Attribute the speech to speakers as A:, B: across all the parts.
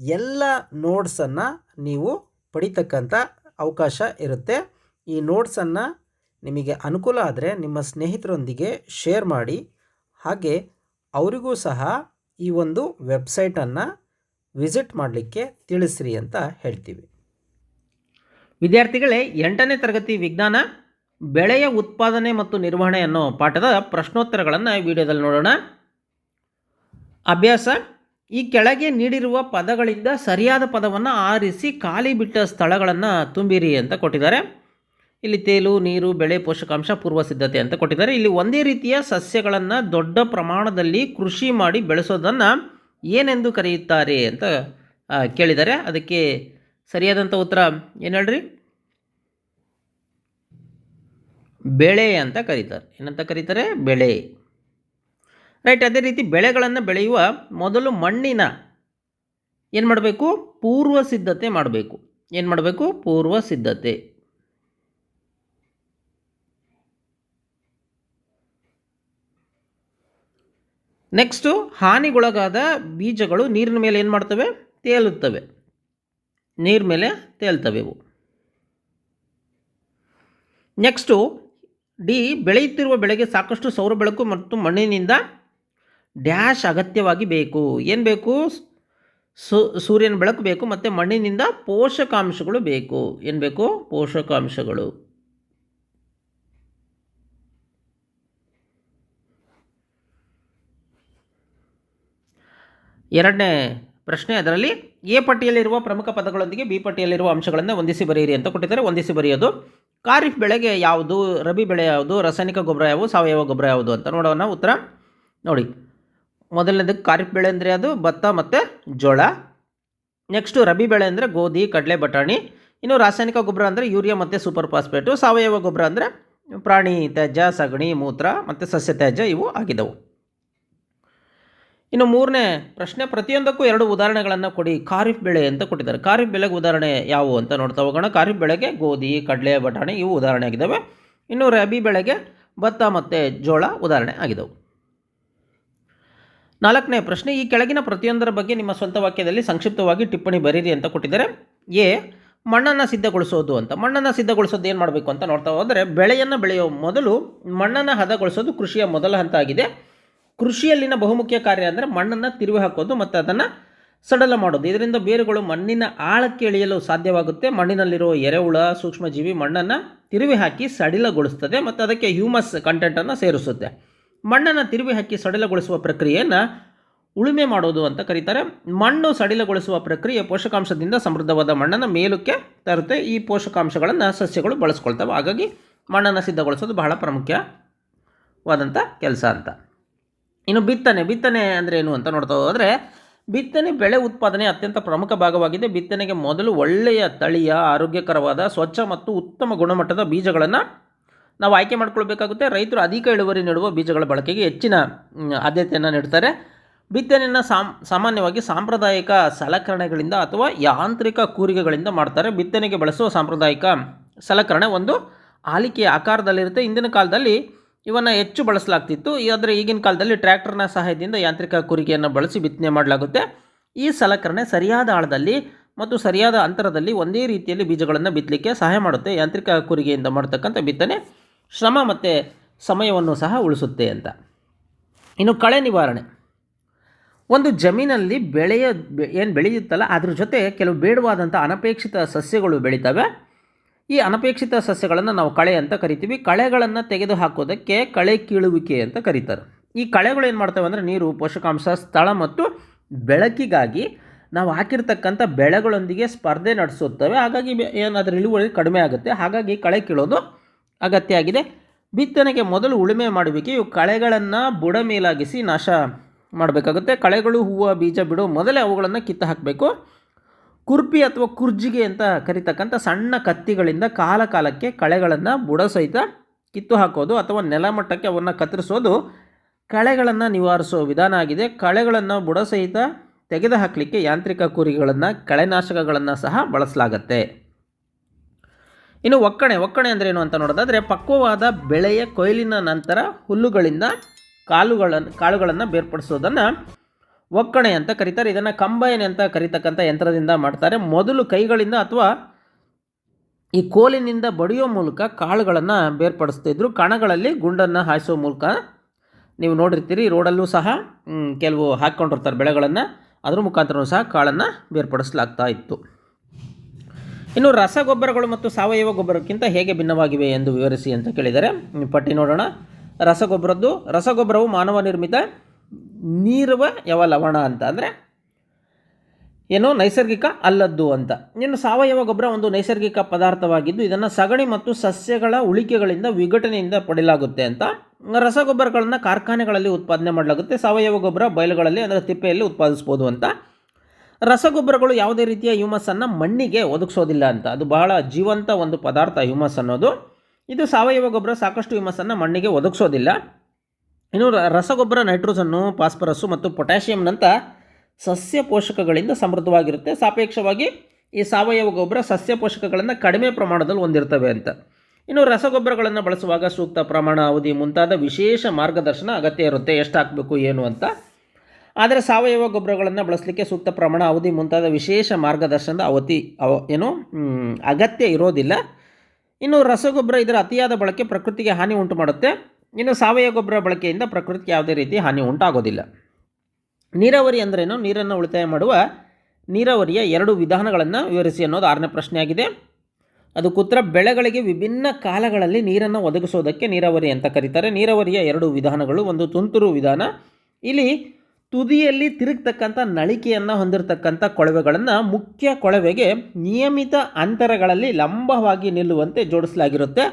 A: ಎಲ್ಲ ನೋಟ್ಸನ್ನು ನೀವು ಪಡಿತಕ್ಕಂಥ ಅವಕಾಶ ಇರುತ್ತೆ. ಈ ನೋಟ್ಸನ್ನು ನಿಮಗೆ ಅನುಕೂಲ ಆದರೆ ನಿಮ್ಮ ಸ್ನೇಹಿತರೊಂದಿಗೆ ಶೇರ್ ಮಾಡಿ. ಹಾಗೆ ಅವರಿಗೂ ಸಹ ಈ ಒಂದು ವೆಬ್ಸೈಟನ್ನು ವಿಸಿಟ್ ಮಾಡಲಿಕ್ಕೆ ತಿಳಿಸ್ರಿ ಅಂತ ಹೇಳ್ತೀವಿ. ವಿದ್ಯಾರ್ಥಿಗಳೇ, ಎಂಟನೇ ತರಗತಿ ವಿಜ್ಞಾನ, ಬೆಳೆಯ ಉತ್ಪಾದನೆ ಮತ್ತು ನಿರ್ವಹಣೆ ಅನ್ನೋ ಪಾಠದ ಪ್ರಶ್ನೋತ್ತರಗಳನ್ನು ವಿಡಿಯೋದಲ್ಲಿ ನೋಡೋಣ. ಅಭ್ಯಾಸ ಈ ಕೆಳಗೆ ನೀಡಿರುವ ಪದಗಳಿಂದ ಸರಿಯಾದ ಪದವನ್ನು ಆರಿಸಿ ಖಾಲಿ ಬಿಟ್ಟ ಸ್ಥಳಗಳನ್ನು ತುಂಬಿರಿ ಅಂತ ಕೊಟ್ಟಿದ್ದಾರೆ. ಇಲ್ಲಿ ತೇಲು, ನೀರು, ಬೆಳೆ, ಪೋಷಕಾಂಶ ಪೂರ್ವ ಸಿದ್ಧತೆ ಅಂತ ಕೊಟ್ಟಿದ್ದಾರೆ. ಇಲ್ಲಿ ಒಂದೇ ರೀತಿಯ ಸಸ್ಯಗಳನ್ನು ದೊಡ್ಡ ಪ್ರಮಾಣದಲ್ಲಿ ಕೃಷಿ ಮಾಡಿ ಬೆಳೆಸೋದನ್ನು ಏನೆಂದು ಕರೆಯುತ್ತಾರೆ ಅಂತ ಕೇಳಿದ್ದಾರೆ. ಅದಕ್ಕೆ ಸರಿಯಾದಂಥ ಉತ್ತರ ಏನು ಹೇಳ್ರಿ? ಬೆಳೆ ಅಂತ ಕರೀತಾರೆ. ಏನಂತ ಕರೀತಾರೆ? ಬೆಳೆ. ರೈಟ್ ಅದೇ ರೀತಿ ಬೆಳೆಗಳನ್ನು ಬೆಳೆಯುವ ಮೊದಲು ಮಣ್ಣಿನ ಏನು ಮಾಡಬೇಕು? ಪೂರ್ವ ಸಿದ್ಧತೆ ಮಾಡಬೇಕು. ಏನು ಮಾಡಬೇಕು? ಪೂರ್ವ ಸಿದ್ಧತೆ. ನೆಕ್ಸ್ಟು ಹಾನಿಗೊಳಗಾದ ಬೀಜಗಳು ನೀರಿನ ಮೇಲೆ ಏನು ಮಾಡ್ತವೆ? ತೇಲುತ್ತವೆ. ನೀರ ಮೇಲೆ ತೇಲ್ತವೆ ಇವು. ನೆಕ್ಸ್ಟು ಡಿ ಬೆಳೆಯುತ್ತಿರುವ ಬೆಳೆಗೆ ಸಾಕಷ್ಟು ಸೌರ ಬೆಳಕು ಮತ್ತು ಮಣ್ಣಿನಿಂದ ಡ್ಯಾಶ್ ಅಗತ್ಯವಾಗಿ ಬೇಕು. ಏನು ಬೇಕು? ಸೂರ್ಯನ ಬೆಳಕು ಬೇಕು ಮತ್ತು ಮಣ್ಣಿನಿಂದ ಪೋಷಕಾಂಶಗಳು ಬೇಕು. ಏನು ಬೇಕು? ಪೋಷಕಾಂಶಗಳು. ಎರಡನೇ ಪ್ರಶ್ನೆ ಅದರಲ್ಲಿ, ಎ ಪಟ್ಟಿಯಲ್ಲಿರುವ ಪ್ರಮುಖ ಪದಗಳೊಂದಿಗೆ ಬಿ ಪಟ್ಟಿಯಲ್ಲಿರುವ ಅಂಶಗಳನ್ನು ಹೊಂದಿಸಿ ಬರೆಯಿರಿ ಅಂತ ಕೊಟ್ಟಿದ್ದಾರೆ. ಹೊಂದಿಸಿ ಬರೆಯೋದು, ಖಾರಿಫ್ ಬೆಳೆಗೆ ಯಾವುದು, ರಬಿ ಬೆಳೆ ಯಾವುದು, ರಾಸಾಯನಿಕ ಗೊಬ್ಬರ ಯಾವುದು, ಸಾವಯವ ಗೊಬ್ಬರ ಯಾವುದು ಅಂತ ನೋಡೋಣ. ಉತ್ತರ ನೋಡಿ. ಮೊದಲನೇದಕ್ಕೆ ಖಾರಿಫ್ ಬೆಳೆ ಅಂದರೆ ಅದು ಭತ್ತ ಮತ್ತು ಜೋಳ. ನೆಕ್ಸ್ಟು ರಬಿ ಬೆಳೆ ಅಂದರೆ ಗೋಧಿ, ಕಡಲೆ, ಬಟಾಣಿ. ಇನ್ನು ರಾಸಾಯನಿಕ ಗೊಬ್ಬರ ಅಂದರೆ ಯೂರಿಯಾ ಮತ್ತು ಸೂಪರ್ ಫಾಸ್ಫೇಟು. ಸಾವಯವ ಗೊಬ್ಬರ ಅಂದರೆ ಪ್ರಾಣಿ ತ್ಯಾಜ್ಯ, ಸಗಣಿ, ಮೂತ್ರ ಮತ್ತು ಸಸ್ಯ ತ್ಯಾಜ್ಯ ಇವು ಆಗಿದ್ದವು ಇನ್ನು ಮೂರನೇ ಪ್ರಶ್ನೆ, ಪ್ರತಿಯೊಂದಕ್ಕೂ ಎರಡು ಉದಾಹರಣೆಗಳನ್ನು ಕೊಡಿ. ಖಾರಿಫ್ ಬೆಳೆ ಅಂತ ಕೊಟ್ಟಿದ್ದಾರೆ. ಖಾರಿಫ್ ಬೆಳೆಗೆ ಉದಾಹರಣೆ ಯಾವುವು ಅಂತ ನೋಡ್ತಾ ಹೋಗೋಣ. ಖಾರಿಫ್ ಬೆಳೆಗೆ ಗೋಧಿ, ಕಡಲೆ, ಬಟಾಣಿ ಇವು ಉದಾಹರಣೆ ಆಗಿದ್ದಾವೆ ಇನ್ನು ರಬಿ ಬೆಳೆಗೆ ಭತ್ತ ಮತ್ತು ಜೋಳ ಉದಾಹರಣೆ ಆಗಿದ್ದವು ನಾಲ್ಕನೇ ಪ್ರಶ್ನೆ, ಈ ಕೆಳಗಿನ ಪ್ರತಿಯೊಂದರ ಬಗ್ಗೆ ನಿಮ್ಮ ಸ್ವಂತ ವಾಕ್ಯದಲ್ಲಿ ಸಂಕ್ಷಿಪ್ತವಾಗಿ ಟಿಪ್ಪಣಿ ಬರೀರಿ ಅಂತ ಕೊಟ್ಟಿದ್ದಾರೆ. ಎ, ಮಣ್ಣನ್ನು ಸಿದ್ಧಗೊಳಿಸೋದು ಅಂತ. ಮಣ್ಣನ್ನು ಸಿದ್ಧಗೊಳಿಸೋದು ಏನು ಮಾಡಬೇಕು ಅಂತ ನೋಡ್ತಾ ಹೋದರೆ, ಬೆಳೆಯನ್ನು ಬೆಳೆಯುವ ಮೊದಲು ಮಣ್ಣನ್ನು ಹದಗೊಳಿಸೋದು ಕೃಷಿಯ ಮೊದಲ ಹಂತ ಆಗಿದೆ. ಕೃಷಿಯಲ್ಲಿನ ಬಹುಮುಖ್ಯ ಕಾರ್ಯ ಅಂದರೆ ಮಣ್ಣನ್ನು ತಿರುವಿ ಹಾಕೋದು ಮತ್ತು ಅದನ್ನು ಸಡಲ ಮಾಡೋದು. ಇದರಿಂದ ಬೇರುಗಳು ಮಣ್ಣಿನ ಆಳಕ್ಕೆ ಇಳಿಯಲು ಸಾಧ್ಯವಾಗುತ್ತೆ. ಮಣ್ಣಿನಲ್ಲಿರುವ ಎರೆಹುಳ, ಸೂಕ್ಷ್ಮಜೀವಿ ಮಣ್ಣನ್ನು ತಿರುವಿ ಹಾಕಿ ಸಡಿಲಗೊಳಿಸ್ತದೆ ಮತ್ತು ಅದಕ್ಕೆ ಹ್ಯೂಮಸ್ ಕಂಟೆಂಟನ್ನು ಸೇರಿಸುತ್ತೆ. ಮಣ್ಣನ್ನು ತಿರುವಿ ಹಾಕಿ ಸಡಿಲಗೊಳಿಸುವ ಪ್ರಕ್ರಿಯೆಯನ್ನು ಉಳುಮೆ ಮಾಡೋದು ಅಂತ ಕರೀತಾರೆ. ಮಣ್ಣು ಸಡಿಲಗೊಳಿಸುವ ಪ್ರಕ್ರಿಯೆ ಪೋಷಕಾಂಶದಿಂದ ಸಮೃದ್ಧವಾದ ಮಣ್ಣನ್ನು ಮೇಲಕ್ಕೆ ತರುತ್ತೆ. ಈ ಪೋಷಕಾಂಶಗಳನ್ನು ಸಸ್ಯಗಳು ಬಳಸ್ಕೊಳ್ತವೆ. ಹಾಗಾಗಿ ಮಣ್ಣನ್ನು ಸಿದ್ಧಗೊಳಿಸೋದು ಬಹಳ ಪ್ರಾಮುಖ್ಯವಾದಂಥ ಕೆಲಸ ಅಂತ. ಇನ್ನು ಬಿತ್ತನೆ ಬಿತ್ತನೆ ಅಂದರೆ ಏನು ಅಂತ ನೋಡ್ತಾ ಹೋದರೆ, ಬಿತ್ತನೆ ಬೆಳೆ ಉತ್ಪಾದನೆ ಅತ್ಯಂತ ಪ್ರಮುಖ ಭಾಗವಾಗಿದೆ. ಬಿತ್ತನೆಗೆ ಮೊದಲು ಒಳ್ಳೆಯ ತಳಿಯ, ಆರೋಗ್ಯಕರವಾದ, ಸ್ವಚ್ಛ ಮತ್ತು ಉತ್ತಮ ಗುಣಮಟ್ಟದ ಬೀಜಗಳನ್ನು ನಾವು ಆಯ್ಕೆ ಮಾಡ್ಕೊಳ್ಬೇಕಾಗುತ್ತೆ. ರೈತರು ಅಧಿಕ ಇಳುವರಿ ನೀಡುವ ಬೀಜಗಳ ಬಳಕೆಗೆ ಹೆಚ್ಚಿನ ಆದ್ಯತೆಯನ್ನು ನೀಡ್ತಾರೆ. ಬಿತ್ತನೆಯನ್ನು ಸಾಮ್, ಸಾಮಾನ್ಯವಾಗಿ ಸಾಂಪ್ರದಾಯಿಕ ಸಲಕರಣೆಗಳಿಂದ ಅಥವಾ ಯಾಂತ್ರಿಕ ಕೂರಿಗೆಗಳಿಂದ ಮಾಡ್ತಾರೆ. ಬಿತ್ತನೆಗೆ ಬಳಸುವ ಸಾಂಪ್ರದಾಯಿಕ ಸಲಕರಣೆ ಒಂದು. ಆಲಿಕೆಯ ಆಕಾರದಲ್ಲಿರುತ್ತೆ. ಇಂದಿನ ಕಾಲದಲ್ಲಿ ಇವನ್ನು ಹೆಚ್ಚು ಬಳಸಲಾಗ್ತಿತ್ತು. ಆದರೆ ಈಗಿನ ಕಾಲದಲ್ಲಿ ಟ್ರ್ಯಾಕ್ಟರ್ನ ಸಹಾಯದಿಂದ ಯಾಂತ್ರಿಕ ಕೂರಿಗೆಯನ್ನು ಬಳಸಿ ಬಿತ್ತನೆ ಮಾಡಲಾಗುತ್ತೆ. ಈ ಸಲಕರಣೆ ಸರಿಯಾದ ಆಳದಲ್ಲಿ ಮತ್ತು ಸರಿಯಾದ ಅಂತರದಲ್ಲಿ ಒಂದೇ ರೀತಿಯಲ್ಲಿ ಬೀಜಗಳನ್ನು ಬಿತ್ತಲಿಕ್ಕೆ ಸಹಾಯ ಮಾಡುತ್ತೆ. ಯಾಂತ್ರಿಕ ಕೂರಿಗೆಯಿಂದ ಮಾಡ್ತಕ್ಕಂಥ ಬಿತ್ತನೆ. ಶ್ರಮ ಮತ್ತು ಸಮಯವನ್ನು ಸಹ ಉಳಿಸುತ್ತೆ ಅಂತ. ಇನ್ನು ಕಳೆ ನಿವಾರಣೆ. ಒಂದು ಜಮೀನಲ್ಲಿ ಬೆಳೆಯ, ಏನು ಬೆಳೆಯುತ್ತಲ್ಲ, ಅದ್ರ ಜೊತೆ ಕೆಲವು ಬೇಡವಾದಂಥ ಅನಪೇಕ್ಷಿತ ಸಸ್ಯಗಳು ಬೆಳೀತವೆ. ಈ ಅನಪೇಕ್ಷಿತ ಸಸ್ಯಗಳನ್ನು ನಾವು ಕಳೆ ಅಂತ ಕರಿತೀವಿ. ಕಳೆಗಳನ್ನು ತೆಗೆದು ಹಾಕೋದಕ್ಕೆ ಕಳೆ ಕೀಳುವಿಕೆ ಅಂತ ಕರೀತಾರೆ. ಈ ಕಳೆಗಳು ಏನು ಮಾಡ್ತವೆ ಅಂದರೆ ನೀರು, ಪೋಷಕಾಂಶ, ಸ್ಥಳ ಮತ್ತು ಬೆಳಕಿಗಾಗಿ ನಾವು ಹಾಕಿರ್ತಕ್ಕಂಥ ಬೆಳೆಗಳೊಂದಿಗೆ ಸ್ಪರ್ಧೆ ನಡೆಸುತ್ತವೆ. ಹಾಗಾಗಿ ಬೆ- ಏನಾದರೂ ಇಳುವರಿ ಕಡಿಮೆ ಆಗುತ್ತೆ. ಹಾಗಾಗಿ ಕಳೆ ಕೀಳೋದು ಅಗತ್ಯ ಆಗಿದೆ ಬಿತ್ತನೆಗೆ ಮೊದಲು ಉಳುಮೆ ಮಾಡುವಿಕೆ, ಇವು ಕಳೆಗಳನ್ನು ಬುಡ ಮೇಲಾಗಿಸಿ ನಾಶ ಮಾಡಬೇಕಾಗುತ್ತೆ. ಕಳೆಗಳು, ಹೂವು, ಬೀಜ ಬಿಡೋ ಮೊದಲೇ ಅವುಗಳನ್ನು ಕಿತ್ತು ಹಾಕಬೇಕು. ಕುರ್ಪಿ ಅಥವಾ ಕುರ್ಜಿಗೆ ಅಂತ ಕರಿತಕ್ಕಂಥ ಸಣ್ಣ ಕತ್ತಿಗಳಿಂದ ಕಾಲ ಕಾಲಕ್ಕೆ ಕಳೆಗಳನ್ನು ಬುಡ ಸಹಿತ ಕಿತ್ತು ಹಾಕೋದು ಅಥವಾ ನೆಲಮಟ್ಟಕ್ಕೆ ಅವನ್ನು ಕತ್ತರಿಸೋದು ಕಳೆಗಳನ್ನು ನಿವಾರಿಸೋ ವಿಧಾನ ಆಗಿದೆ. ಕಳೆಗಳನ್ನು ಬುಡ ಸಹಿತ ತೆಗೆದು ಹಾಕಲಿಕ್ಕೆ ಯಾಂತ್ರಿಕ ಕುರಿಗಳನ್ನು ಕಳೆನಾಶಕಗಳನ್ನು ಸಹ ಬಳಸಲಾಗತ್ತೆ. ಇನ್ನು ಒಕ್ಕಣೆ ಒಕ್ಕಣೆ ಅಂದ್ರೆ ಏನು ಅಂತ ನೋಡೋದಾದರೆ ಪಕ್ವವಾದ ಬೆಳೆಯ ಕೊಯ್ಲಿನ ನಂತರ ಹುಲ್ಲುಗಳಿಂದ ಕಾಲುಗಳನ್ನು ಕಾಳುಗಳನ್ನು ಬೇರ್ಪಡಿಸೋದನ್ನು ಒಕ್ಕಣೆ ಅಂತ ಕರೀತಾರೆ. ಇದನ್ನು ಕಂಬೈನ್ ಅಂತ ಕರೀತಕ್ಕಂಥ ಯಂತ್ರದಿಂದ ಮಾಡ್ತಾರೆ. ಮೊದಲು ಕೈಗಳಿಂದ ಅಥವಾ ಈ ಕೋಲಿನಿಂದ ಬಡಿಯೋ ಮೂಲಕ ಕಾಳುಗಳನ್ನು ಬೇರ್ಪಡಿಸ್ತಿದ್ರು ಕಣಗಳಲ್ಲಿ ಗುಂಡನ್ನು ಹಾಯಿಸೋ ಮೂಲಕ ನೀವು ನೋಡಿರ್ತೀರಿ, ರೋಡಲ್ಲೂ ಸಹ ಕೆಲವು ಹಾಕ್ಕೊಂಡಿರ್ತಾರೆ ಬೆಳೆಗಳನ್ನು. ಅದರ ಮುಖಾಂತರನೂ ಸಹ ಕಾಳನ್ನು ಬೇರ್ಪಡಿಸಲಾಗ್ತಾ ಇತ್ತು. ಇನ್ನು ರಸಗೊಬ್ಬರಗಳು ಮತ್ತು ಸಾವಯವ ಗೊಬ್ಬರಕ್ಕಿಂತ ಹೇಗೆ ಭಿನ್ನವಾಗಿವೆ ಎಂದು ವಿವರಿಸಿ ಅಂತ ಕೇಳಿದರೆ ಪಟ್ಟಿ ನೋಡೋಣ. ರಸಗೊಬ್ಬರದ್ದು, ರಸಗೊಬ್ಬರವು ಮಾನವ ನಿರ್ಮಿತ ನೀರುವ ಯಾವ ಲವಣ ಅಂತ ಅಂದರೆ ಏನು? ನೈಸರ್ಗಿಕ ಅಲ್ಲದ್ದು ಅಂತ. ಇನ್ನು ಸಾವಯವ ಗೊಬ್ಬರ ಒಂದು ನೈಸರ್ಗಿಕ ಪದಾರ್ಥವಾಗಿದ್ದು, ಇದನ್ನು ಸಗಣಿ ಮತ್ತು ಸಸ್ಯಗಳ ಉಳಿಕೆಗಳಿಂದ ವಿಘಟನೆಯಿಂದ ಪಡೆಯಲಾಗುತ್ತೆ ಅಂತ. ರಸಗೊಬ್ಬರಗಳನ್ನು ಕಾರ್ಖಾನೆಗಳಲ್ಲಿ ಉತ್ಪಾದನೆ ಮಾಡಲಾಗುತ್ತೆ. ಸಾವಯವ ಗೊಬ್ಬರ ಬಯಲುಗಳಲ್ಲಿ, ಅಂದರೆ ತಿಪ್ಪೆಯಲ್ಲಿ ಉತ್ಪಾದಿಸ್ಬೋದು ಅಂತ. ರಸಗೊಬ್ಬರಗಳು ಯಾವುದೇ ರೀತಿಯ ಹ್ಯೂಮಸನ್ನು ಮಣ್ಣಿಗೆ ಒದಗಿಸೋದಿಲ್ಲ ಅಂತ. ಅದು ಬಹಳ ಜೀವಂತ ಒಂದು ಪದಾರ್ಥ ಹ್ಯೂಮಸ್ ಅನ್ನೋದು. ಇದು ಸಾವಯವ ಗೊಬ್ಬರ ಸಾಕಷ್ಟು ಹ್ಯೂಮಸನ್ನು ಮಣ್ಣಿಗೆ ಒದಗಿಸೋದಿಲ್ಲ. ಇನ್ನು ರಸಗೊಬ್ಬರ ನೈಟ್ರೋಜನ್ನು ಫಾಸ್ಫರಸ್ಸು ಮತ್ತು ಪೊಟ್ಯಾಷಿಯಂನಂಥ ಸಸ್ಯ ಪೋಷಕಗಳಿಂದ ಸಮೃದ್ಧವಾಗಿರುತ್ತೆ. ಸಾಪೇಕ್ಷವಾಗಿ ಈ ಸಾವಯವ ಗೊಬ್ಬರ ಸಸ್ಯ ಪೋಷಕಗಳನ್ನು ಕಡಿಮೆ ಪ್ರಮಾಣದಲ್ಲಿ ಹೊಂದಿರ್ತವೆ ಅಂತ. ಇನ್ನು ರಸಗೊಬ್ಬರಗಳನ್ನು ಬಳಸುವಾಗ ಸೂಕ್ತ ಪ್ರಮಾಣ ಅವಧಿ ಮುಂತಾದ ವಿಶೇಷ ಮಾರ್ಗದರ್ಶನ ಅಗತ್ಯ ಇರುತ್ತೆ. ಎಷ್ಟು ಹಾಕಬೇಕು, ಏನು ಅಂತ. ಆದರೆ ಸಾವಯವ ಗೊಬ್ಬರಗಳನ್ನು ಬಳಸಲಿಕ್ಕೆ ಸೂಕ್ತ ಪ್ರಮಾಣ, ಅವಧಿ ಮುಂತಾದ ವಿಶೇಷ ಮಾರ್ಗದರ್ಶನದ ಅವಧಿ, ಅವ, ಏನು ಅಗತ್ಯ ಇರೋದಿಲ್ಲ. ಇನ್ನು ರಸಗೊಬ್ಬರ ಇದರ ಅತಿಯಾದ ಬಳಕೆ ಪ್ರಕೃತಿಗೆ ಹಾನಿ ಉಂಟು ಮಾಡುತ್ತೆ. ಇನ್ನು ಸಾವಯವ ಗೊಬ್ಬರ ಬಳಕೆಯಿಂದ ಪ್ರಕೃತಿಗೆ ಯಾವುದೇ ರೀತಿ ಹಾನಿ ಉಂಟಾಗೋದಿಲ್ಲ. ನೀರಾವರಿ ಅಂದ್ರೇನು ನೀರನ್ನು ಉಳಿತಾಯ ಮಾಡುವ ನೀರಾವರಿಯ ಎರಡು ವಿಧಾನಗಳನ್ನು ವಿವರಿಸಿ ಅನ್ನೋದು ಆರನೇ ಪ್ರಶ್ನೆಯಾಗಿದೆ. ಅದು ಕುತ್ರ, ಬೆಳೆಗಳಿಗೆ ವಿಭಿನ್ನ ಕಾಲಗಳಲ್ಲಿ ನೀರನ್ನು ಒದಗಿಸೋದಕ್ಕೆ ನೀರಾವರಿ ಅಂತ ಕರೀತಾರೆ. ನೀರಾವರಿಯ ಎರಡು ವಿಧಾನಗಳು, ಒಂದು ತುಂತುರು ವಿಧಾನ. ಇಲ್ಲಿ ತುದಿಯಲ್ಲಿ ತಿರುಗ್ತಕ್ಕಂಥ ನಳಿಕೆಯನ್ನು ಹೊಂದಿರತಕ್ಕಂಥ ಕೊಳವೆಗಳನ್ನು ಮುಖ್ಯ ಕೊಳವೆಗೆ ನಿಯಮಿತ ಅಂತರಗಳಲ್ಲಿ ಲಂಬವಾಗಿ ನಿಲ್ಲುವಂತೆ ಜೋಡಿಸಲಾಗಿರುತ್ತೆ.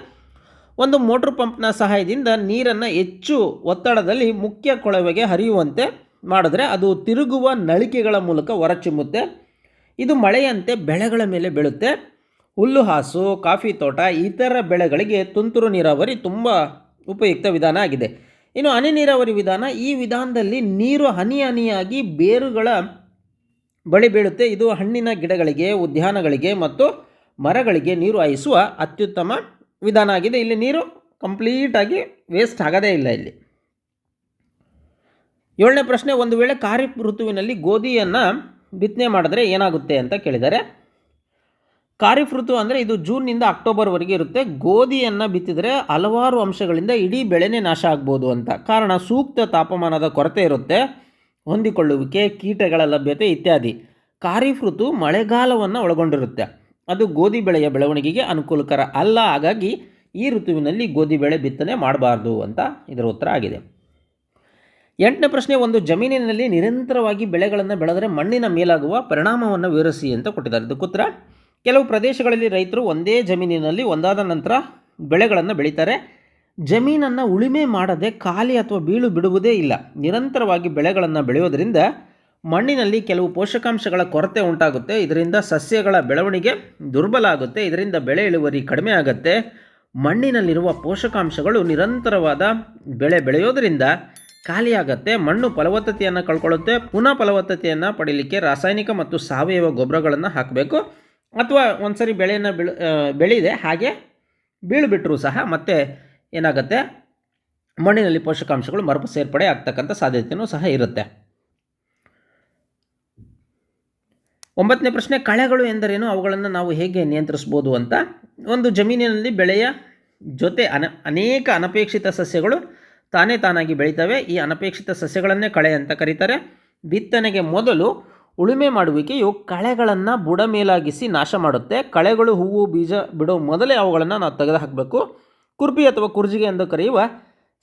A: ಒಂದು ಮೋಟ್ರ್ ಪಂಪ್ನ ಸಹಾಯದಿಂದ ನೀರನ್ನು ಹೆಚ್ಚು ಒತ್ತಡದಲ್ಲಿ ಮುಖ್ಯ ಕೊಳವೆಗೆ ಹರಿಯುವಂತೆ ಮಾಡಿದ್ರೆ ಅದು ತಿರುಗುವ ನಳಿಕೆಗಳ ಮೂಲಕ ಹೊರಚಿಮ್ಮುತ್ತೆ. ಇದು ಮಳೆಯಂತೆ ಬೆಳೆಗಳ ಮೇಲೆ ಬೀಳುತ್ತೆ. ಹುಲ್ಲುಹಾಸು ಕಾಫಿ ತೋಟ, ಇತರ ಬೆಳೆಗಳಿಗೆ ತುಂತುರು ನೀರಾವರಿ ತುಂಬ ಉಪಯುಕ್ತ ವಿಧಾನ ಆಗಿದೆ. ಇನ್ನು ಹನಿ ನೀರಾವರಿ ವಿಧಾನ, ಈ ವಿಧಾನದಲ್ಲಿ ನೀರು ಹನಿ ಹನಿಯಾಗಿ ಬೇರುಗಳ ಬಳಿ ಬೀಳುತ್ತೆ. ಇದು ಹಣ್ಣಿನ ಗಿಡಗಳಿಗೆ, ಉದ್ಯಾನಗಳಿಗೆ ಮತ್ತು ಮರಗಳಿಗೆ ನೀರು ಹಾಯಿಸುವ ಅತ್ಯುತ್ತಮ ವಿಧಾನ ಆಗಿದೆ. ಇಲ್ಲಿ ನೀರು ಕಂಪ್ಲೀಟಾಗಿ ವೇಸ್ಟ್ ಆಗೋದೇ ಇಲ್ಲ ಇಲ್ಲಿ. ಏಳನೇ ಪ್ರಶ್ನೆ, ಒಂದು ವೇಳೆ ಖಾರಿಫ್ ಋತುವಿನಲ್ಲಿ ಗೋಧಿಯನ್ನು ಬಿತ್ತನೆ ಮಾಡಿದ್ರೆ ಏನಾಗುತ್ತೆ ಅಂತ ಕೇಳಿದ್ದಾರೆ. ಖಾರಿಫ್ ಋತು ಅಂದರೆ ಇದು ಜೂನ್ನಿಂದ ಅಕ್ಟೋಬರ್ವರೆಗೆ ಇರುತ್ತೆ. ಗೋಧಿಯನ್ನು ಬಿತ್ತಿದರೆ ಹಲವಾರು ಅಂಶಗಳಿಂದ ಇಡೀ ಬೆಳೆನೇ ನಾಶ ಆಗ್ಬೋದು ಅಂತ. ಕಾರಣ ಸೂಕ್ತ ತಾಪಮಾನದ ಕೊರತೆ ಇರುತ್ತೆ. ಹೊಂದಿಕೊಳ್ಳುವಿಕೆ, ಕೀಟಗಳ ಲಭ್ಯತೆ ಇತ್ಯಾದಿ. ಖಾರಿಫ್ ಋತು ಮಳೆಗಾಲವನ್ನು ಒಳಗೊಂಡಿರುತ್ತೆ. ಅದು ಗೋಧಿ ಬೆಳೆಯ ಬೆಳವಣಿಗೆಗೆ ಅನುಕೂಲಕರ ಅಲ್ಲ. ಹಾಗಾಗಿ ಈ ಋತುವಿನಲ್ಲಿ ಗೋಧಿ ಬೆಳೆ ಬಿತ್ತನೆ ಮಾಡಬಾರ್ದು ಅಂತ ಇದರ ಉತ್ತರ ಆಗಿದೆ. ಎಂಟನೇ ಪ್ರಶ್ನೆ, ಒಂದು ಜಮೀನಿನಲ್ಲಿ ನಿರಂತರವಾಗಿ ಬೆಳೆಗಳನ್ನು ಬೆಳೆದರೆ ಮಣ್ಣಿನ ಮೇಲಾಗುವ ಪರಿಣಾಮವನ್ನು ವಿವರಿಸಿ ಅಂತ ಕೊಟ್ಟಿದ್ದಾರೆ. ಇದಕ್ಕೆ ಉತ್ತರ ಕೆಲವು ಪ್ರದೇಶಗಳಲ್ಲಿ ರೈತರು ಒಂದೇ ಜಮೀನಿನಲ್ಲಿ ಒಂದಾದ ನಂತರ ಬೆಳೆಗಳನ್ನು ಬೆಳೀತಾರೆ. ಜಮೀನನ್ನು ಉಳುಮೆ ಮಾಡದೆ ಖಾಲಿ ಅಥವಾ ಬೀಳು ಬಿಡುವುದೇ ಇಲ್ಲ. ನಿರಂತರವಾಗಿ ಬೆಳೆಗಳನ್ನು ಬೆಳೆಯೋದರಿಂದ ಮಣ್ಣಿನಲ್ಲಿ ಕೆಲವು ಪೋಷಕಾಂಶಗಳ ಕೊರತೆ ಉಂಟಾಗುತ್ತೆ. ಇದರಿಂದ ಸಸ್ಯಗಳ ಬೆಳವಣಿಗೆ ದುರ್ಬಲ ಆಗುತ್ತೆ. ಇದರಿಂದ ಬೆಳೆ ಇಳುವರಿ ಕಡಿಮೆ ಆಗುತ್ತೆ. ಮಣ್ಣಿನಲ್ಲಿರುವ ಪೋಷಕಾಂಶಗಳು ನಿರಂತರವಾದ ಬೆಳೆ ಬೆಳೆಯೋದರಿಂದ ಖಾಲಿಯಾಗತ್ತೆ ಮಣ್ಣು ಫಲವತ್ತತೆಯನ್ನು ಕಳ್ಕೊಳ್ಳುತ್ತೆ. ಪುನಃ ಫಲವತ್ತತೆಯನ್ನು ಪಡೀಲಿಕ್ಕೆ ರಾಸಾಯನಿಕ ಮತ್ತು ಸಾವಯವ ಗೊಬ್ಬರಗಳನ್ನು ಹಾಕಬೇಕು. ಅಥವಾ ಒಂದ್ಸರಿ ಬೆಳೆಯನ್ನು ಬೆಳೆ ಆ, ಹಾಗೆ ಬೀಳುಬಿಟ್ಟರು ಸಹ ಮತ್ತೆ ಏನಾಗುತ್ತೆ? ಮಣ್ಣಿನಲ್ಲಿ ಪೋಷಕಾಂಶಗಳು ಮರುಪು ಸೇರ್ಪಡೆ ಆಗ್ತಕ್ಕಂಥ ಸಾಧ್ಯತೆಯೂ ಸಹ ಇರುತ್ತೆ. ಒಂಬತ್ತನೇ ಪ್ರಶ್ನೆ ಕಳೆಗಳು ಎಂದರೇನು? ಅವುಗಳನ್ನು ನಾವು ಹೇಗೆ ನಿಯಂತ್ರಿಸ್ಬೋದು ಅಂತ. ಒಂದು ಜಮೀನಿನಲ್ಲಿ ಬೆಳೆಯ ಜೊತೆ ಅನ ಅನೇಕ ಅನಪೇಕ್ಷಿತ ಸಸ್ಯಗಳು ತಾನೇ ತಾನಾಗಿ ಬೆಳೀತವೆ. ಈ ಅನಪೇಕ್ಷಿತ ಸಸ್ಯಗಳನ್ನೇ ಕಳೆ ಅಂತ ಕರೀತಾರೆ. ಬಿತ್ತನೆಗೆ ಮೊದಲು ಉಳುಮೆ ಮಾಡುವಿಕೆಯು ಕಳೆಗಳನ್ನು ಬುಡ ಮೇಲಾಗಿಸಿ ನಾಶ ಮಾಡುತ್ತೆ. ಕಳೆಗಳು, ಹೂವು, ಬೀಜ ಬಿಡೋ ಮೊದಲೇ ಅವುಗಳನ್ನು ನಾವು ತೆಗೆದು ಹಾಕಬೇಕು ಕುರ್ಪಿ ಅಥವಾ ಕುರ್ಜಿಗೆ ಎಂದು ಕರೆಯುವ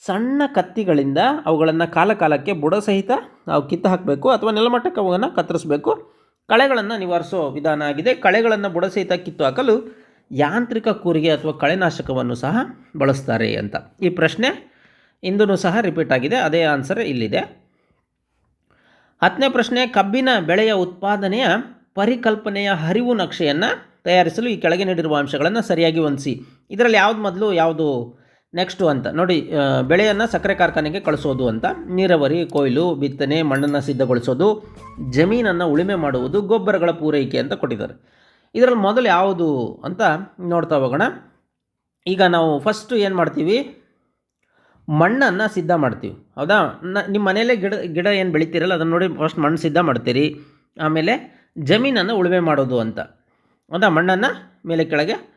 A: ಸಣ್ಣ ಕತ್ತಿಗಳಿಂದ ಅವುಗಳನ್ನು ಕಾಲಕಾಲಕ್ಕೆ ಬುಡ ಸಹಿತ ನಾವು ಕಿತ್ತು ಹಾಕಬೇಕು ಅಥವಾ ನೆಲಮಟ್ಟಕ್ಕೆ ಅವುಗಳನ್ನು ಕತ್ತರಿಸಬೇಕು. ಕಳೆಗಳನ್ನು ನಿವಾರಿಸೋ ವಿಧಾನ ಆಗಿದೆ. ಕಳೆಗಳನ್ನು ಬುಡ ಸಹಿತ ಕಿತ್ತು ಹಾಕಲು ಯಾಂತ್ರಿಕ ಕೂರಿಗೆ ಅಥವಾ ಕಳೆನಾಶಕವನ್ನು ಸಹ ಬಳಸ್ತಾರೆ ಅಂತ. ಈ ಪ್ರಶ್ನೆ ಇಂದೂ ಸಹ ರಿಪೀಟ್ ಆಗಿದೆ. ಅದೇ ಆನ್ಸರ್ ಇಲ್ಲಿದೆ. ಹತ್ತನೇ ಪ್ರಶ್ನೆ, ಕಬ್ಬಿನ ಬೆಳೆಯ ಉತ್ಪಾದನೆಯ ಪರಿಕಲ್ಪನೆಯ ಹರಿವು ನಕ್ಷೆಯನ್ನು ತಯಾರಿಸಲು ಈ ಕೆಳಗೆ ನೀಡಿರುವ ಅಂಶಗಳನ್ನು ಸರಿಯಾಗಿ ಹೊಂದಿಸಿ. ಇದರಲ್ಲಿ ಯಾವ್ದು ಮೊದಲು, ಯಾವುದು ನೆಕ್ಸ್ಟು ಅಂತ. ನೋಡಿ ಬೆಳೆಯನ್ನು ಸಕ್ಕರೆ ಕಾರ್ಖಾನೆಗೆ ಕಳಿಸೋದು ಅಂತ. ನೀರಾವರಿ, ಕೊಯ್ಲು, ಬಿತ್ತನೆ, ಮಣ್ಣನ್ನು ಸಿದ್ಧಗೊಳಿಸೋದು, ಜಮೀನನ್ನು ಉಳುಮೆ ಮಾಡುವುದು, ಗೊಬ್ಬರಗಳ ಪೂರೈಕೆ ಅಂತ ಕೊಟ್ಟಿದ್ದಾರೆ. ಇದರಲ್ಲಿ ಮೊದಲು ಯಾವುದು ಅಂತ ನೋಡ್ತಾ ಹೋಗೋಣ. ಈಗ ನಾವು ಫಸ್ಟು ಏನು ಮಾಡ್ತೀವಿ? ಮಣ್ಣನ್ನು ಸಿದ್ಧ ಮಾಡ್ತೀವಿ. ಹೌದಾ? ನಿಮ್ಮ ಮನೆಯಲ್ಲೇ ಗಿಡ ಗಿಡ ಏನು ಬೆಳಿತೀರಲ್ಲ, ಅದನ್ನು ನೋಡಿ ಫಸ್ಟ್ ಮಣ್ಣು ಸಿದ್ಧ ಮಾಡ್ತೀರಿ. ಆಮೇಲೆ ಜಮೀನನ್ನು ಉಳುಮೆ ಮಾಡೋದು ಅಂತ. ಹೌದಾ? ಮಣ್ಣನ್ನು ಮೇಲೆ ಕೆಳಗೆ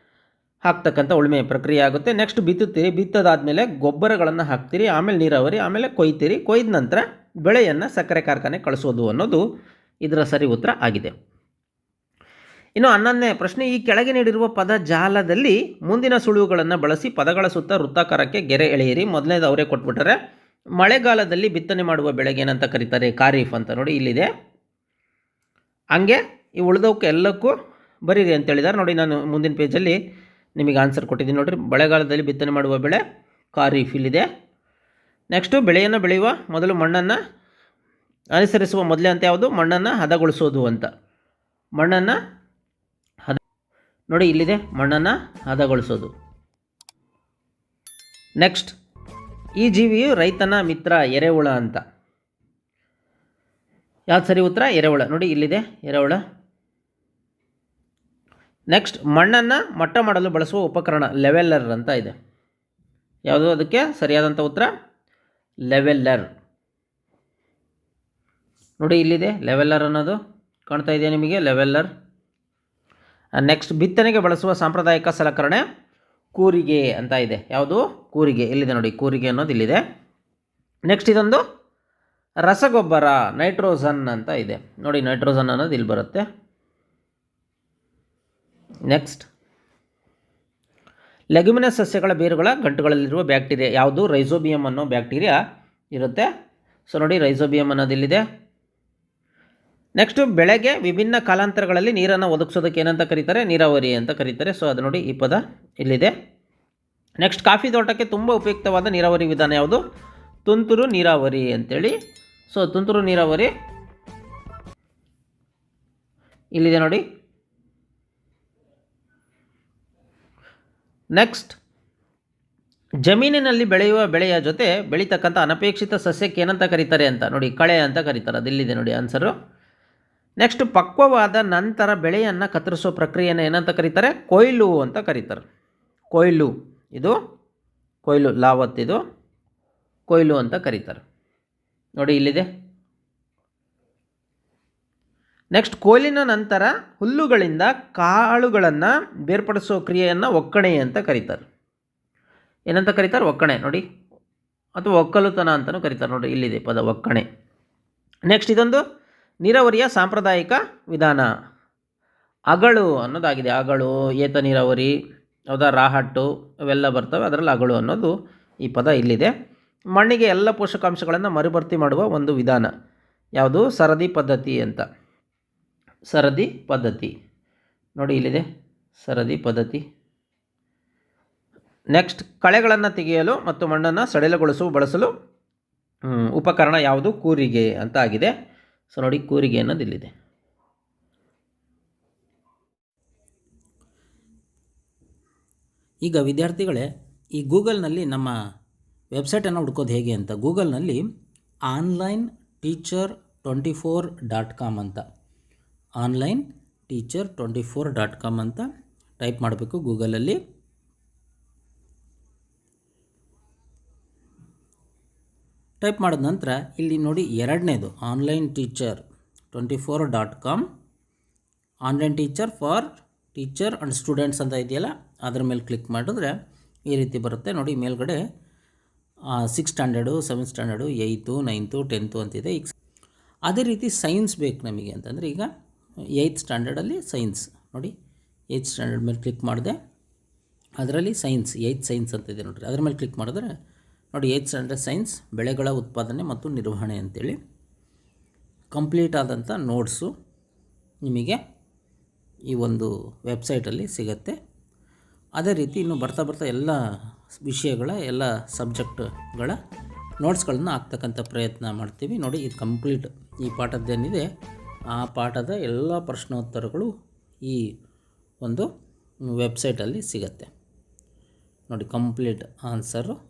A: ಹಾಕ್ತಕ್ಕಂಥ ಉಳುಮೆ ಪ್ರಕ್ರಿಯೆ ಆಗುತ್ತೆ. ನೆಕ್ಸ್ಟ್ ಬಿತ್ತುತ್ತೀರಿ. ಬಿತ್ತದಾದಮೇಲೆ ಗೊಬ್ಬರಗಳನ್ನು ಹಾಕ್ತೀರಿ. ಆಮೇಲೆ ನೀರಾವರಿ, ಆಮೇಲೆ ಕೊಯ್ತೀರಿ. ಕೊಯ್ದ ನಂತರ ಬೆಳೆಯನ್ನು ಸಕ್ಕರೆ ಕಾರ್ಖಾನೆ ಕಳಿಸೋದು ಅನ್ನೋದು ಇದರ ಸರಿ ಉತ್ತರ ಆಗಿದೆ. ಇನ್ನು ಹನ್ನೊಂದನೇ ಪ್ರಶ್ನೆ, ಈ ಕೆಳಗೆ ನೀಡಿರುವ ಪದ ಜಾಲದಲ್ಲಿ ಮುಂದಿನ ಸುಳುವುಗಳನ್ನು ಬಳಸಿ ಪದಗಳ ಸುತ್ತ ವೃತ್ತಾಕಾರಕ್ಕೆ ಗೆರೆ ಎಳೆಯಿರಿ. ಮೊದಲನೇದು ಅವರೇ ಕೊಟ್ಬಿಟ್ರೆ ಮಳೆಗಾಲದಲ್ಲಿ ಬಿತ್ತನೆ ಮಾಡುವ ಬೆಳೆಗೆ ಏನಂತ ಕರೀತಾರೆ, ಖಾರೀಫ್ ಅಂತ ನೋಡಿ ಇಲ್ಲಿದೆ. ಹಂಗೆ ಈ ಉಳಿದವಕ್ಕೆ ಎಲ್ಲಕ್ಕೂ ಬರೀರಿ ಅಂತ ಹೇಳಿದ್ದಾರೆ ನೋಡಿ ನಾನು ಮುಂದಿನ ಪೇಜಲ್ಲಿ ನಿಮಗೆ ಆನ್ಸರ್ ಕೊಟ್ಟಿದ್ದೀನಿ. ನೋಡಿರಿ, ಮಳೆಗಾಲದಲ್ಲಿ ಬಿತ್ತನೆ ಮಾಡುವ ಬೆಳೆ, ಖಾರೀಫ್ ಇಲ್ಲಿದೆ. ನೆಕ್ಸ್ಟು ಬೆಳೆಯನ್ನು ಬೆಳೆಯುವ ಮೊದಲು ಮಣ್ಣನ್ನು ಅನುಸರಿಸುವ ಮೊದಲೇ ಅಂತ ಯಾವುದು? ಮಣ್ಣನ್ನು ಹದಗೊಳಿಸೋದು ಅಂತ. ಮಣ್ಣನ್ನು ನೋಡಿ ಇಲ್ಲಿದೆ ಮಣ್ಣನ್ನು ಹದಗೊಳಿಸೋದು. ನೆಕ್ಸ್ಟ್ ಈ ಜೀವಿಯು ರೈತನ ಮಿತ್ರ ಎರೆಹುಳ ಅಂತ. ಯಾವ್ದು ಸರಿ ಉತ್ತರ? ಎರೆಹುಳ. ನೋಡಿ ಇಲ್ಲಿದೆ ಎರೆಹುಳ. ನೆಕ್ಸ್ಟ್ ಮಣ್ಣನ್ನು ಮಟ್ಟ ಮಾಡಲು ಬಳಸುವ ಉಪಕರಣ ಲೆವೆಲ್ಲರ್ ಅಂತ ಇದೆ. ಯಾವುದು ಅದಕ್ಕೆ? ಸರಿಯಾದಂಥ ಉತ್ತರ? ಲೆವೆಲ್ಲರ್. ನೋಡಿ ಇಲ್ಲಿದೆ ಲೆವೆಲ್ಲರ್ ಅನ್ನೋದು. ಕಾಣ್ತಾ ಇದೆಯಾ ನಿಮಗೆ? ಲೆವೆಲ್ಲರ್. ನೆಕ್ಸ್ಟ್ ಬಿತ್ತನೆಗೆ ಬಳಸುವ ಸಾಂಪ್ರದಾಯಿಕ ಸಲಕರಣೆ ಕೂರಿಗೆ ಅಂತ ಇದೆ. ಯಾವುದು? ಕೂರಿಗೆ. ಇಲ್ಲಿದೆ ನೋಡಿ? ಕೂರಿಗೆ ಅನ್ನೋದು ಇಲ್ಲಿದೆ. ನೆಕ್ಸ್ಟ್ ಇದೊಂದು ರಸಗೊಬ್ಬರ ನೈಟ್ರೋಜನ್ ಅಂತ ಇದೆ. ನೋಡಿ ನೈಟ್ರೋಜನ್ ಅನ್ನೋದು ಇಲ್ಲಿ ಬರುತ್ತೆ. ನೆಕ್ಸ್ಟ್ ಲೆಗುಮಿನ ಸಸ್ಯಗಳ ಬೇರುಗಳ ಗಂಟುಗಳಲ್ಲಿರುವ ಬ್ಯಾಕ್ಟೀರಿಯಾ. ಯಾವುದು? ರೈಸೋಬಿಯಂ ಅನ್ನೋ ಬ್ಯಾಕ್ಟೀರಿಯಾ ಇರುತ್ತೆ. ಸೊ ನೋಡಿ ರೈಸೋಬಿಯಂ ಅನ್ನೋದು ಇಲ್ಲಿದೆ ನೆಕ್ಸ್ಟು ಬೆಳೆಗೆ ವಿಭಿನ್ನ ಕಾಲಾಂತರಗಳಲ್ಲಿ ನೀರನ್ನು ಒದಗಿಸೋದಕ್ಕೆ ಏನಂತ ಕರೀತಾರೆ? ನೀರಾವರಿ ಅಂತ ಕರೀತಾರೆ. ಸೊ ಅದು ನೋಡಿ ಈ ಪದ ಇಲ್ಲಿದೆ. ನೆಕ್ಸ್ಟ್ ಕಾಫಿ ತೋಟಕ್ಕೆ ತುಂಬ ಉಪಯುಕ್ತವಾದ ನೀರಾವರಿ ವಿಧಾನ ಯಾವುದು? ತುಂತುರು ನೀರಾವರಿ ಅಂತೇಳಿ. ಸೊ ತುಂತುರು ನೀರಾವರಿ ಇಲ್ಲಿದೆ ನೋಡಿ. ನೆಕ್ಸ್ಟ್ ಜಮೀನಿನಲ್ಲಿ ಬೆಳೆಯುವ ಬೆಳೆಯ ಜೊತೆ ಬೆಳೀತಕ್ಕಂಥ ಅನಪೇಕ್ಷಿತ ಸಸ್ಯಕ್ಕೆ ಏನಂತ ಕರೀತಾರೆ ಅಂತ ನೋಡಿ. ಕಳೆ ಅಂತ ಕರೀತಾರೆ. ಅದಿಲ್ಲಿದೆ ನೋಡಿ ಆನ್ಸರು ನೆಕ್ಸ್ಟ್ ಪಕ್ವವಾದ ನಂತರ ಬೆಳೆಯನ್ನು ಕತ್ತರಿಸೋ ಪ್ರಕ್ರಿಯೆಯನ್ನು ಏನಂತ ಕರೀತಾರೆ? ಕೊಯ್ಲು ಅಂತ ಕರೀತಾರೆ. ಕೊಯ್ಲು, ಇದು ಕೊಯ್ಲು, ಲಾವತ್ ಇದು ಕೊಯ್ಲು ಅಂತ ಕರೀತಾರೆ. ನೋಡಿ ಇಲ್ಲಿದೆ. ನೆಕ್ಸ್ಟ್ ಕೊಯ್ಲಿನ ನಂತರ ಹುಲ್ಲುಗಳಿಂದ ಕಾಳುಗಳನ್ನು ಬೇರ್ಪಡಿಸೋ ಕ್ರಿಯೆಯನ್ನು ಒಕ್ಕಣೆ ಅಂತ ಕರೀತಾರೆ. ಏನಂತ ಕರೀತಾರೆ? ಒಕ್ಕಣೆ, ನೋಡಿ. ಅಥವಾ ಒಕ್ಕಲುತನ ಅಂತಲೂ ಕರೀತಾರೆ. ನೋಡಿ ಇಲ್ಲಿದೆ ಪದ ಒಕ್ಕಣೆ. ನೆಕ್ಸ್ಟ್ ಇದೊಂದು ನೀರಾವರಿಯ ಸಾಂಪ್ರದಾಯಿಕ ವಿಧಾನ. ಅಗಳು ಅನ್ನೋದಾಗಿದೆ. ಅಗಳು, ಏತ ನೀರಾವರಿ ಹೌದಾ ರಾಹಟ್ಟು, ಇವೆಲ್ಲ ಬರ್ತವೆ. ಅದರಲ್ಲಿ ಅಗಳು ಅನ್ನೋದು ಈ ಪದ ಇಲ್ಲಿದೆ. ಮಣ್ಣಿಗೆ ಎಲ್ಲ ಪೋಷಕಾಂಶಗಳನ್ನು ಮರುಭರ್ತಿ ಮಾಡುವ ಒಂದು ವಿಧಾನ. ಯಾವುದು? ಸರದಿ ಪದ್ಧತಿ ಅಂತ. ಸರದಿ ಪದ್ಧತಿ. ನೋಡಿ ಇಲ್ಲಿದೆ. ಸರದಿ ಪದ್ಧತಿ. ನೆಕ್ಸ್ಟ್, ಕಳೆಗಳನ್ನು ತೆಗೆಯಲು ಮತ್ತು ಮಣ್ಣನ್ನು ಸಡಿಲಗೊಳಿಸಲು ಬಳಸಲು ಉಪಕರಣ ಯಾವುದು? ಕೂರಿಗೆ ಅಂತ ಆಗಿದೆ. ಸೊ ನೋಡಿ ಕೂರಿಗೆ ಅನ್ನೋದು ಇಲ್ಲಿದೆ.
B: ಈಗ ವಿದ್ಯಾರ್ಥಿಗಳೇ, ಈ ಗೂಗಲ್ನಲ್ಲಿ ನಮ್ಮ ವೆಬ್ಸೈಟನ್ನು ಹುಡ್ಕೋದು ಹೇಗೆ ಅಂತ. ಗೂಗಲ್ನಲ್ಲಿ online teacher twenty four dot com ಅಂತ. Online teacher twenty four dot com ಅಂತ ಟೈಪ್ ಮಾಡಬೇಕು ಗೂಗಲಲ್ಲಿ. ಟೈಪ್ ಮಾಡಿದ ನಂತರ ಇಲ್ಲಿ ನೋಡಿ ಎರಡನೇದು online teacher twenty four dot com online teacher for teacher and students ಅಂತ ಇದೆಯಲ್ಲ, ಅದರ ಮೇಲೆ ಕ್ಲಿಕ್ ಮಾಡಿದ್ರೆ ಈ ರೀತಿ ಬರುತ್ತೆ. ನೋಡಿ, ಮೇಲ್ಗಡೆ six standard seventh standard eighth ninth tenth ಅಂತಿದೆ ಈಗ ಅದೇ ರೀತಿ ಸೈನ್ಸ್ ಬೇಕು ನಮಗೆ ಅಂತಂದರೆ ಈಗ ಏಯ್ತ್ ಸ್ಟ್ಯಾಂಡರ್ಡಲ್ಲಿ ಸೈನ್ಸ್ ನೋಡಿ ಏಯ್ತ್ ಸ್ಟ್ಯಾಂಡರ್ಡ್ ಮೇಲೆ ಕ್ಲಿಕ್ ಮಾಡಿದೆ. ಅದರಲ್ಲಿ ಸೈನ್ಸ್ ಏಯ್ತ್ ಸೈನ್ಸ್ ಅಂತ ಇದೆ ನೋಡಿರಿ. ಅದ್ರ ಮೇಲೆ ಕ್ಲಿಕ್ ಮಾಡಿದ್ರೆ ನೋಡಿ ಏಯ್ತ್ ಸ್ಟ್ಯಾಂಡರ್ಡ್ ಸೈನ್ಸ್ ಬೆಳೆಗಳ ಉತ್ಪಾದನೆ ಮತ್ತು ನಿರ್ವಹಣೆ ಅಂತೇಳಿ. ಕಂಪ್ಲೀಟ್ ಆದಂಥ ನೋಟ್ಸು ನಿಮಗೆ ಈ ಒಂದು ವೆಬ್ಸೈಟಲ್ಲಿ ಸಿಗತ್ತೆ. ಅದೇ ರೀತಿ ಇನ್ನು ಬರ್ತಾ ಬರ್ತಾ ಎಲ್ಲ ವಿಷಯಗಳ, ಎಲ್ಲ ಸಬ್ಜೆಕ್ಟ್ಗಳ ನೋಟ್ಸ್ಗಳನ್ನು ಹಾಕ್ತಕ್ಕಂಥ ಪ್ರಯತ್ನ ಮಾಡ್ತೀವಿ. ನೋಡಿ, ಇದು ಕಂಪ್ಲೀಟ್ ಈ ಪಾಠದ್ದೇನಿದೆ, ಆ ಪಾಠದ ಎಲ್ಲ ಪ್ರಶ್ನೋತ್ತರಗಳು ಈ ಒಂದು ವೆಬ್ಸೈಟಲ್ಲಿ ಸಿಗತ್ತೆ. ನೋಡಿ ಕಂಪ್ಲೀಟ್ ಆನ್ಸರು